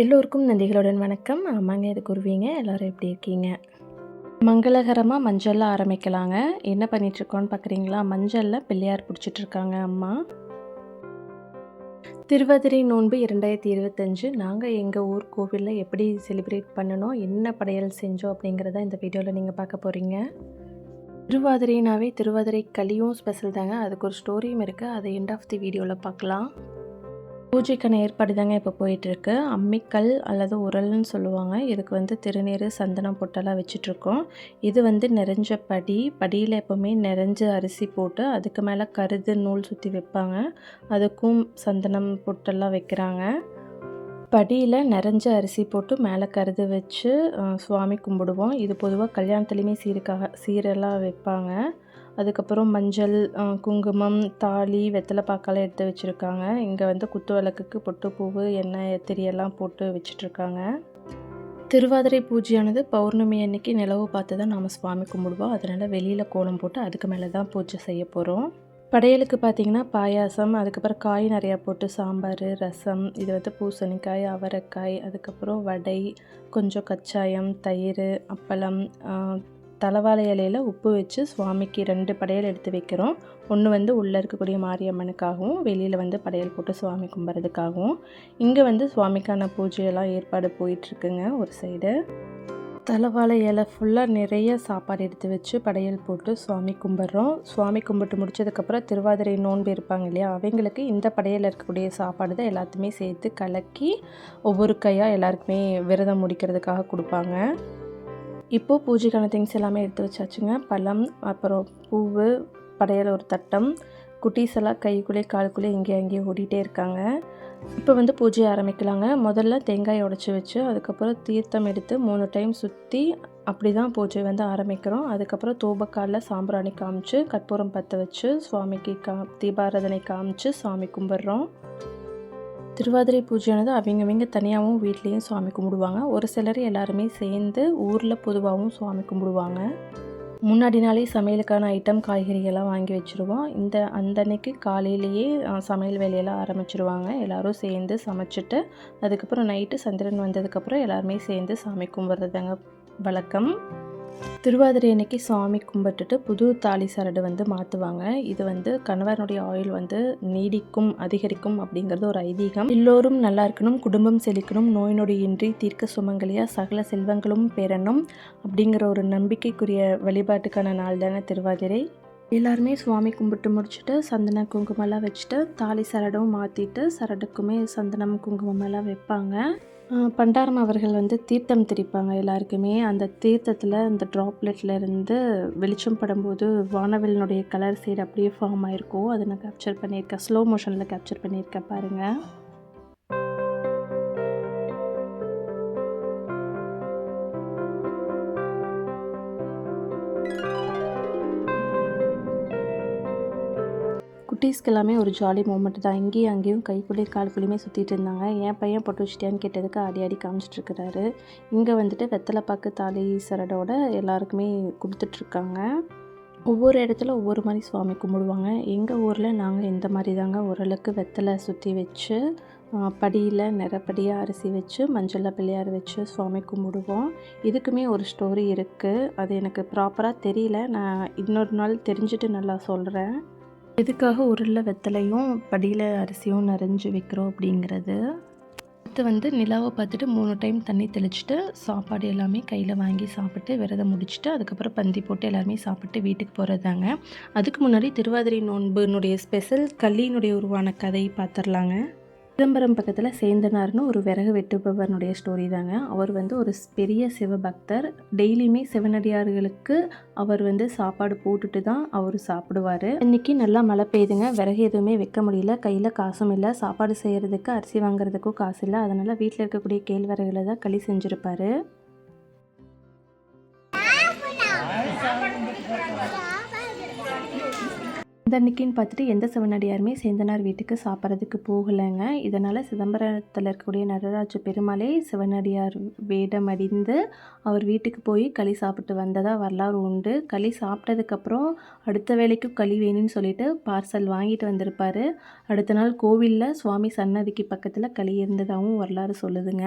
எல்லோருக்கும் நந்திகளுடன் வணக்கம். ஆமாங்க இது குருவிங்க எல்லோரும் எப்படி இருக்கீங்க? மங்களகரமாக மஞ்சளில் ஆரம்பிக்கலாங்க. என்ன பண்ணிகிட்ருக்கோன்னு பார்க்குறீங்களா மஞ்சளில் பிள்ளையார் பிடிச்சிட்ருக்காங்க அம்மா. திருவதிரை நோன்பு இரண்டாயிரத்தி இருபத்தஞ்சு. நாங்கள் எங்கள் ஊர் கோவிலில் எப்படி செலிப்ரேட் பண்ணணும்? என்ன படையல் செஞ்சோம் அப்படிங்கிறத இந்த வீடியோவில் நீங்கள் பார்க்க போகிறீங்க திருவாதிரைனாவே திருவாதிரை களியும் ஸ்பெஷல் தாங்க. அதுக்கு ஒரு ஸ்டோரியும் இருக்குது அதை எண்ட் ஆஃப் தி வீடியோவில் பார்க்கலாம். பூஜைக்கான ஏற்பாடு தாங்க இப்போ போயிட்டுருக்கு. அம்மிக்கல் அல்லது உரல்னு சொல்லுவாங்க. இதுக்கு வந்து திருநீர் சந்தனம் பொட்டெல்லாம் வச்சிட்ருக்கோம் இது வந்து நிறைஞ்ச படி. படியில் எப்போவுமே நிறைஞ்ச அரிசி போட்டு அதுக்கு மேலே கருது நூல் சுற்றி வைப்பாங்க. அதுக்கும் சந்தனம் பொட்டெல்லாம் வைக்கிறாங்க. படியில் நிறைஞ்ச அரிசி போட்டு மேலே கருது வச்சு சுவாமி கும்பிடுவோம். இது பொதுவாக கல்யாணத்துலேயுமே சீருக்காக சீரெல்லாம் வைப்பாங்க. அதுக்கப்புறம் மஞ்சள் குங்குமம் தாலி வெத்தலை பாக்கெல்லாம் எடுத்து வச்சுருக்காங்க. இங்கே வந்து குத்து விளக்குக்கு பொட்டு பூவு எண்ணெய் திரியெல்லாம் போட்டு வச்சிட்ருக்காங்க. திருவாதிரை பூஜையானது பௌர்ணமி அன்னைக்கு நிலவு பார்த்து தான் நாம் சுவாமி கும்பிடுவோம். அதனால் வெளியில் கோலம் போட்டு அதுக்கு மேலே தான் பூஜை செய்ய போகிறோம் படையலுக்கு பார்த்தீங்கன்னா பாயாசம் அதுக்கப்புறம் காய் நிறையா போட்டு சாம்பார் ரசம் இது வந்து பூசணிக்காய் அவரைக்காய் அதுக்கப்புறம் வடை கொஞ்சம் கச்சாயம் தயிர் அப்பளம் தலவாழை இலையில் உப்பு வச்சு சுவாமிக்கு ரெண்டு படையல் எடுத்து வைக்கிறோம். ஒன்று வந்து உள்ளே இருக்கக்கூடிய மாரியம்மனுக்காகவும் வெளியில் வந்து படையல் போட்டு சுவாமி கும்பிட்றதுக்காகவும் இங்கே வந்து சுவாமிக்கான பூஜையெல்லாம் ஏற்பாடு போயிட்டுருக்குங்க ஒரு சைடு. தலைவாழை இலை ஃபுல்லாக நிறைய சாப்பாடு எடுத்து வச்சு படையல் போட்டு சுவாமி கும்பிட்றோம். சுவாமி கும்பிட்டு முடிச்சதுக்கப்புறம் திருவாதிரை நோன்பு இருப்பாங்க இல்லையா அவங்களுக்கு இந்த படையல் இருக்கக்கூடிய சாப்பாடு தான் எல்லாத்தையுமே சேர்த்து கலக்கி ஒவ்வொரு கையாக எல்லாருக்குமே விரதம் முடிக்கிறதுக்காக கொடுப்பாங்க. இப்போது பூஜைக்கான திங்ஸ் எல்லாமே எடுத்து வச்சாச்சுங்க. பழம் அப்புறம் பூவு படையல் ஒரு தட்டம் குட்டீஸ் எல்லாம் கைக்குள்ளே காலுக்குள்ளே இங்கே அங்கேயே ஓடிட்டே இருக்காங்க. இப்போ வந்து பூஜை ஆரம்பிக்கலாங்க. முதல்ல தேங்காய் உடச்சி வச்சு அதுக்கப்புறம் தீர்த்தம் எடுத்து மூணு டைம் சுற்றி அப்படி தான் பூஜை வந்து ஆரம்பிக்கிறோம். அதுக்கப்புறம் தூபக்காலில் சாம்பிராணி காமிச்சு கற்பூரம் பற்ற வச்சு சுவாமிக்கு கா தீபாராதனை காமிச்சு சாமி கும்பிட்றோம். திருவாதிரை பூஜையானது அவங்க அவங்க தனியாகவும் வீட்லேயும் சுவாமி கும்பிடுவாங்க. ஒரு சிலர் எல்லாருமே சேர்ந்து ஊரில் பொதுவாகவும் சுவாமி கும்பிடுவாங்க. முன்னாடி நாளே சமையலுக்கான ஐட்டம் காய்கறிகள்லாம் வாங்கி வச்சுருவோம். இந்த அந்த அன்னைக்கு காலையிலேயே சமையல் வேலையெல்லாம் ஆரம்பிச்சிருவாங்க. எல்லோரும் சேர்ந்து சமைச்சிட்டு அதுக்கப்புறம் நைட்டு சந்திரன் வந்ததுக்கப்புறம் எல்லாருமே சேர்ந்து சாமி கும்பிட்றதுங்க வழக்கம். திருவாதிரை அன்னைக்கு சாமி கும்பிட்டுட்டு புது தாலி சரடு வந்து மாற்றுவாங்க இது வந்து கணவனுடைய ஆயுள் வந்து நீடிக்கும் அதிகரிக்கும் அப்படிங்கிறது ஒரு ஐதீகம். எல்லோரும் நல்லா இருக்கணும் குடும்பம் செழிக்கணும் நோய் நொடியின்றி தீர்க்க சுமங்கலியாக சகல செல்வங்களும் பெறணும் அப்படிங்கிற ஒரு நம்பிக்கைக்குரிய வழிபாட்டுக்கான நாள் தானே திருவாதிரை. எல்லாருமே சுவாமி கும்பிட்டு முடிச்சுட்டு சந்தன குங்குமம்லாம் வச்சுட்டு தாலி சரடும் மாற்றிட்டு சரடுக்குமே சந்தனம் குங்குமமெல்லாம் வைப்பாங்க. பண்டாரம் அவர்கள் வந்து தீர்த்தம் திரிப்பாங்க எல்லாருக்குமே. அந்த தீர்த்தத்தில் அந்த ட்ராப்லெட்ல இருந்து வெளிச்சம் படும்போது வானவெளினுடைய கலர் சைடு அப்படியே ஃபார்ம் ஆயிருக்கும். அதை நான் கேப்சர் பண்ணியிருக்கேன். ஸ்லோ மோஷனில் கேப்சர் பண்ணியிருக்கேன் பாருங்கள் குட்டீஸ்க்கு எல்லாமே ஒரு ஜாலி மூமெண்ட் தான். இங்கேயும் அங்கேயும் கைக்குள்ளே கால்குள்ளேயுமே சுற்றிட்டு இருந்தாங்க. என் பையன் பொட்டு வச்சிட்டியான்னு கேட்டதுக்கு ஆடி ஆடி காமிச்சிட்டு இருக்கிறாரு இங்கே வந்துட்டு வெத்தலை பாக்கு தாலி சரடோட எல்லாருக்குமே கொடுத்துட்ருக்காங்க. ஒவ்வொரு இடத்துல ஒவ்வொரு மாதிரி சுவாமி கும்பிடுவாங்க. எங்கள் ஊரில் நாங்கள் இந்த மாதிரி தாங்க ஓரளவுக்கு வெத்தலை சுற்றி வச்சு படியில் நிறப்படியாக அரிசி வச்சு மஞ்சளில் பிள்ளையார் வச்சு சுவாமி கும்பிடுவோம். இதுக்குமே ஒரு ஸ்டோரி இருக்குது அது எனக்கு ப்ராப்பராக தெரியல. நான் இன்னொரு நாள் தெரிஞ்சுட்டு நல்லா சொல்கிறேன் எதுக்காக உருளை வெத்தலையும் படியில் அரிசியும் நிறைஞ்சு வைக்கிறோம் அப்படிங்கிறது? அடுத்து வந்து நிலாவை பார்த்துட்டு மூணு டைம் தண்ணி தெளிச்சுட்டு சாப்பாடு எல்லாமே கையில் வாங்கி சாப்பிட்டு விரதம் முடிச்சுட்டு அதுக்கப்புறம் பந்தி போட்டு எல்லாருமே சாப்பிட்டு வீட்டுக்கு போகிறதாங்க அதுக்கு முன்னாடி திருவாதிரை நோன்புனுடைய ஸ்பெஷல் களியினுடைய உருவான கதை பார்த்துடலாங்க சிதம்பரம் பக்கத்தில் சேந்தனார்னு ஒரு விறகு வெட்டுபவனுடைய ஸ்டோரி தாங்க. அவர் வந்து ஒரு பெரிய சிவபக்தர். டெய்லியுமே சிவனடியார்களுக்கு அவர் வந்து சாப்பாடு போட்டுட்டு தான் அவர் சாப்பிடுவார். இன்றைக்கி நல்லா மழை பெய்யுதுங்க விறகு எதுவுமே வைக்க முடியல. கையில் காசும் இல்லை. சாப்பாடு செய்கிறதுக்கு அரிசி வாங்குறதுக்கும் காசு இல்லை. அதனால் வீட்டில் இருக்கக்கூடிய கேழ்வரகுல தான் களி செஞ்சுருப்பாரு. தன்னைக்குன்னு பார்த்துட்டு எந்த சிவனடியாருமே சேந்தனார் வீட்டுக்கு சாப்பிட்றதுக்கு போகலைங்க. இதனால் சிதம்பரத்தில் இருக்கக்கூடிய நடராஜ பெருமாளே சிவனடியார் வேடம் அடிந்து அவர் வீட்டுக்கு போய் களி சாப்பிட்டு வந்ததாக வரலாறு உண்டு. களி சாப்பிட்டதுக்கப்புறம் அடுத்த வேலைக்கும் களி வேணும்னு சொல்லிட்டு பார்சல் வாங்கிட்டு வந்திருப்பார். அடுத்த நாள் கோவிலில் சுவாமி சன்னதிக்கு பக்கத்தில் களி இருந்ததாகவும் வரலாறு சொல்லுதுங்க.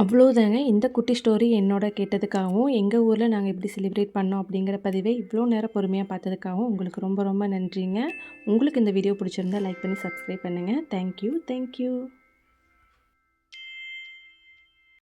அவ்வளோதாங்க. இந்த குட்டி ஸ்டோரி என்னோட கேட்டதுக்காகவும் எங்கள் ஊரில் நாங்கள் எப்படி செலிப்ரேட் பண்ணோம் அப்படிங்கிற பதிவை இவ்வளோ நேரம் பொறுமையாக பார்த்ததுக்காகவும் உங்களுக்கு ரொம்ப ரொம்ப நன்றிங்க. உங்களுக்கு இந்த வீடியோ பிடிச்சிருந்தா லைக் பண்ணி சப்ஸ்கிரைப் பண்ணுங்கள் தேங்க்யூ தேங்க்யூ